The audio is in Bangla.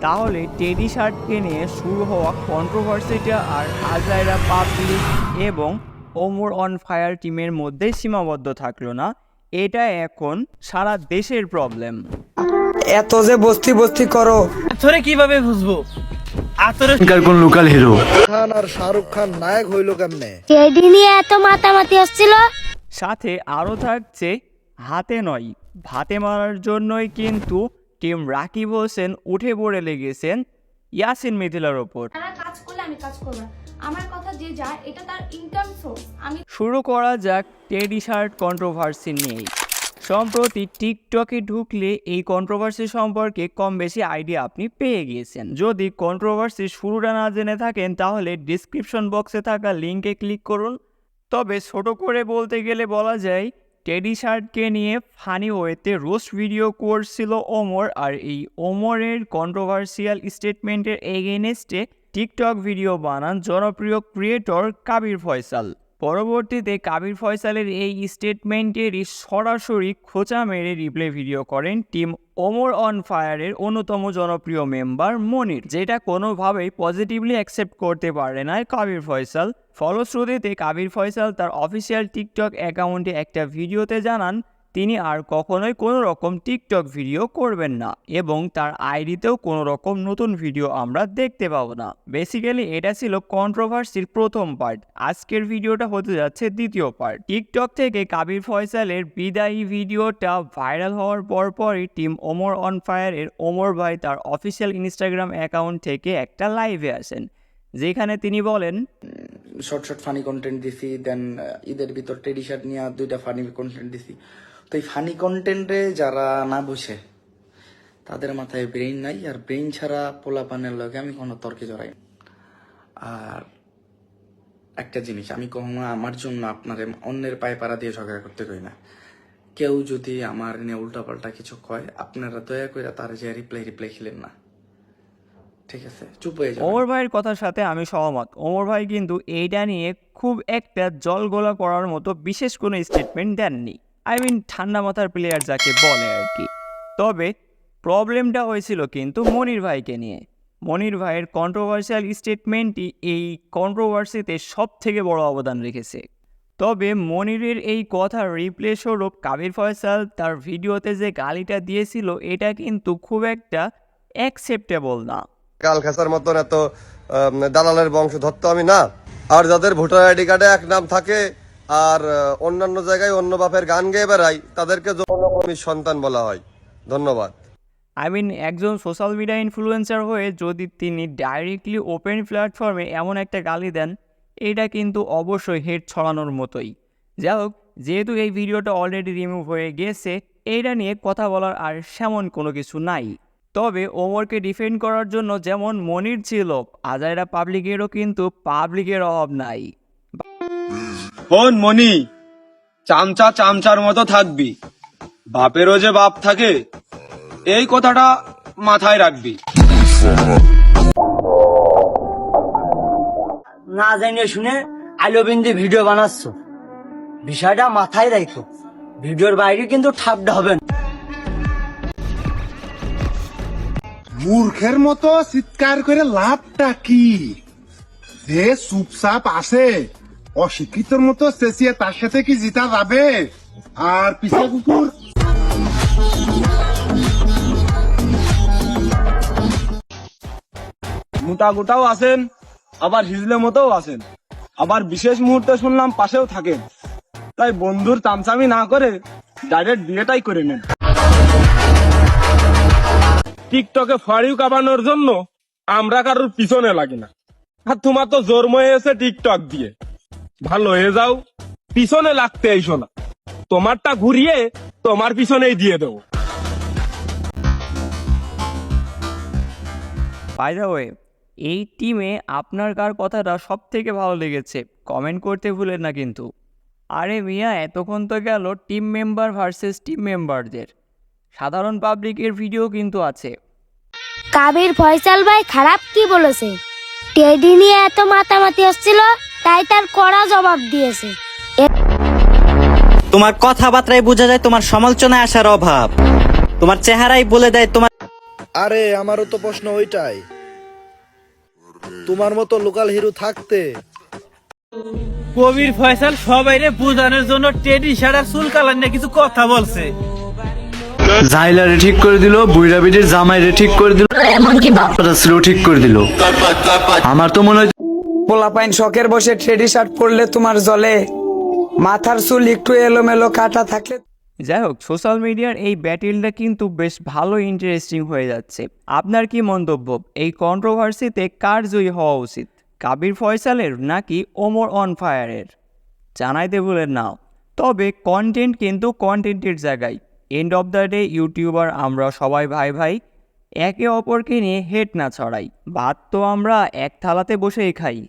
তাহলে টেডি শার্টকে নিয়ে শুরু হওয়া কন্ট্রোভার্সিটা আর আজাইরা পাবলিক এবং ওমর অন ফায়ার টিমের মধ্যে সীমাবদ্ধ থাকল না এটা এখন সারা দেশের প্রবলেম এত যে বস্তি বস্তি করো। আতরে কীভাবে বুঝব? আতরে কোন লোকাল হিরো খান আর শাহরুখ খান নায়ক হইল কেমনে? টেডি নিয়ে এত মাতামাতি হচ্ছিল? সাথে আরও থাকছে হাতে নয় ভাতে মারার জন্যই কিন্তু টিম রাকিব হোসেন উঠে পড়ে লেগেছেন ইয়াসিন মিথিলার ওপর। কাজ করলে আমি কাজ করব। আমার কথা যে এটা তার ইনকাম সোর্স আমি শুরু করা যাক টেডি শার্ট কন্ট্রোভার্সি নিয়েই। সম্প্রতি টিকটকে ঢুকলে এই কন্ট্রোভার্সি সম্পর্কে কম বেশি আইডিয়া আপনি পেয়ে গিয়েছেন। যদি কন্ট্রোভার্সি শুরুটা না জেনে থাকেন তাহলে ডিসক্রিপশন বক্সে থাকা লিঙ্কে ক্লিক করুন। তবে ছোট করে বলতে গেলে বলা যায় টেডি শার্টকে নিয়ে ফানি ওয়েতে রোস্ট ভিডিও করছিল ওমর আর এই ওমরের কন্ট্রোভার্সিয়াল স্টেটমেন্টের এগেনেস্টে টিকটক ভিডিও বানান জনপ্রিয় ক্রিয়েটর কাবির ফয়সাল। পরবর্তীতে কাবির ফয়সালের এই স্টেটমেন্টেরই সরাসরি খোঁচা মেরে রিপ্লে ভিডিও করেন টিম ওমর অন ফায়ারের অন্যতম জনপ্রিয় মেম্বার মনির, যেটা কোনোভাবেই পজিটিভলি অ্যাকসেপ্ট করতে পারে না কাবির ফয়সাল। ফলশ্রুতিতে কাবির ফয়সাল তার অফিসিয়াল টিকটক অ্যাকাউন্টে একটা ভিডিওতে জানান তিনি আর কখনোই কোনো রকম টিকটক ভিডিও করবেন না এবং তার আইডিতেও কোনো রকম নতুন ভিডিও আমরা দেখতে পাবো না। বেসিক্যালি এটা ছিল কন্ট্রোভার্সির প্রথম পার্ট আজকের ভিডিওটা হতে যাচ্ছে দ্বিতীয় পার্ট টিকটক থেকে কাবির ফয়সালের বিদায়ী ভিডিওটা ভাইরাল হওয়ার পরপরই টিম ওমর অন ফায়ারের ওমর ভাই তার অফিসিয়াল ইনস্টাগ্রাম অ্যাকাউন্ট থেকে একটা লাইভে আসেন, যেখানে তিনি বলেন শর্ট শর্ট ফানি কন্টেন্ট দিছি দেন ঈদের ভিতর টেডি শার্ট নিয়ে দুইটা ফানি কন্টেন্ট দিছি। তো এই ফানি কন্টেন্টে যারা না বসে তাদের মাথায় ব্রেইন নাই। আর ব্রেইন ছাড়া পোলা পানের লগে আমি কোনো তর্কে জড়াই। আর একটা জিনিস, আমি কখনো আমার জন্য আপনার অন্যের পায়ে পাড়া দিয়ে ঝগড়া করতে কই না। কেউ যদি আমার নিয়ে উল্টাপাল্টা কিছু কয়, আপনারা দয়া করে তার যে রিপ্লাই রিপ্লাই খেলেন না। ঠিক আছে? চুপ হয়ে যাবেন। ওমর ভাইয়ের কথার সাথে আমি সহমত। ওমর ভাই কিন্তু এইটা নিয়ে খুব একটা জল গোলা করার মতো বিশেষ কোনো স্টেটমেন্ট দেননি। আই মিন ঠান্ডা মাথার প্লেয়ার যাকে বলে আর কি। তবে প্রবলেমটা হয়েছিল কিন্তু মনির ভাইকে নিয়ে। মনির ভাইয়ের কন্ট্রোভার্সিয়াল স্টেটমেন্টই এই কন্ট্রোভার্সিতে সব থেকে বড় অবদান রেখেছে। তবে, মনিরের এই কথার রিপ্লে স্বরূপ কাবির ফয়সাল তার ভিডিওতে যে গালিটা দিয়েছিল, এটা কিন্তু খুব একটা অ্যাকসেপ্টেবল না। কাল খেসার মতন এত দালালের বংশ ধরতো আমি না। আর যাদের ভোটার আইডি কার্ডে এক নাম থাকে আর অন্যান্য জায়গায় অন্য বাপের গান গেয়ে বেড়ায় তাদেরকে যৌনকর্মীর সন্তান বলা হয়। ধন্যবাদ। আই মিন একজন সোশ্যাল মিডিয়া ইনফ্লুয়েন্সার হয়ে যদি তিনি ডাইরেক্টলি ওপেন প্ল্যাটফর্মে এমন একটা গালি দেন, এটা কিন্তু অবশ্যই হেড ছড়ানোর মতোই। যাই হোক, যেহেতু এই ভিডিওটা অলরেডি রিমুভ হয়ে গেছে এইটা নিয়ে কথা বলার আর সেমন কোনো কিছু নাই। তবে ওমরকে ডিফেন্ড করার জন্য যেমন মনির ছিল, আজাইরা পাবলিকেরও কিন্তু পাবলিকের অভাব নাই। শোন মনি চামচা চামচার মতো থাকবি। বাপেরও যে বাপ থাকে এই কথাটা মাথায় রাখবি। না জানিয়ে শুনে আলোবিন্দে ভিডিও বানাচ্ছ। বিষয়টা মাথায় রাখো। ভিডিওর বাইরে কিন্তু ঠাপটা হবে না। মূর্খের মতো চিৎকার করে লাভটা কি? যে চুপচাপ আছে অশিক্ষিতর মতো চেঁচিয়ে তার সাথে কি জিতা যাবে? আর পিছা কুকুর? মোটা গোটাও আছেন, আবার হিজলে মতোও আছেন। আবার বিশেষ মুহূর্তে শুনলাম পাশেও থাকেন। তাই বন্ধুর চামচামি না করে ডাইরেক্ট বিয়েটাই করে নেন। টিকটকে ফাড়িও কাবানোর জন্য আমরা কারোর পিছনে লাগি না। আর তোমার তো জন্ম হয়েছে টিকটক দিয়ে। ভালো হয়ে যাও। পিছনে লাগতে আইসো না। তোমারটা ঘুরিয়ে তোমার পিছনেই দিয়ে দেবো। বাই দ্য ওয়ে এই টিমে আপনার কার কথাটা সব থেকে ভালো লেগেছে? কমেন্ট করতে ভুলেন না কিন্তু। আরে মিয়া এতক্ষণ তো গেল টিম মেম্বার ভার্সেস টিম মেম্বারদের সাধারণ পাবলিকের ভিডিও কিন্তু আছে। কাবির ফয়সাল ভাই খারাপ কি বলেছে? টেডি নিয়ে এত মাতামাতি হচ্ছিল তাই তার কড়া জবাব দিয়েছে। তোমার কথাবার্তায় বোঝা যায় তোমার সমালোচনায় আসার অভাব। তোমার চেহারাই বলে দেয় তোমার আরে আমারও তো প্রশ্ন ওইটাই। তোমার মতো লোকাল হিরো থাকতে। কবির ফয়সাল সবাইরে বুঝানোর জন্য টেডি আর চুল কালার নিয়ে কিছু কথা বলছে। জাইলারে ঠিক করে দিল বুইরাবিটির জামাইরে ঠিক করে দিল। এমনকি বাপরাসিরও ঠিক করে দিল আমার তো মনে হয় পোলাপাইন শখের বসে ট্রেডি শার্ট পরলে তোমার জলে। মাথার চুল একটু এলোমেলো, কাটা থাকলে যাই হোক, সোশ্যাল মিডিয়ার এই ব্যাটেলটা কিন্তু বেশ ভালো ইন্টারেস্টিং হয়ে যাচ্ছে। আপনার কি মন্তব্য? এই কন্ট্রোভার্সিতে কার জয়ী হওয়া উচিত? কাবির ফয়সালের নাকি ওমর অন ফায়ারের? জানাইতে বলেন নাও তবে কন্টেন্ট কিন্তু কন্টেন্টের জায়গায়। End of the day YouTuber আমরা সবাই ভাই ভাই একে অপরকে নিয়ে হেট না ছড়াই। ভাত তো আমরা এক থালাতে বসেই খাই।